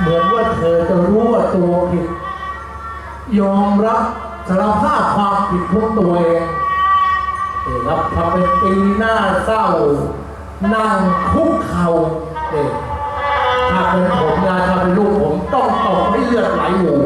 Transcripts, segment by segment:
เหมือนว่าเธอจะรู้ว่าตัวผิด ยอมรับสารภาพความผิดของตัวเองเด็รับทำเป็นปีหน้าเศร้า นั่งคุกเข่าเด็ถ้าเป็นผมนะถ้าเป็นลูกผมต้องตกให้เลือดไหลหมู่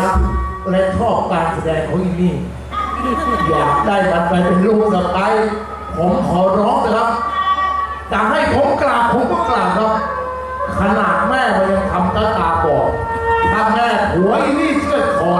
รักและชอบการแสดงของอินนี่อยากได้มันไปเป็นลูกสะใภ้ผมขอร้องนะครับจะให้ผมกราบผมก็กราบครับ ขนาดแม่มันยังทำตาตาบอดถ้าแม่หัวอินนี่เชื่อคอ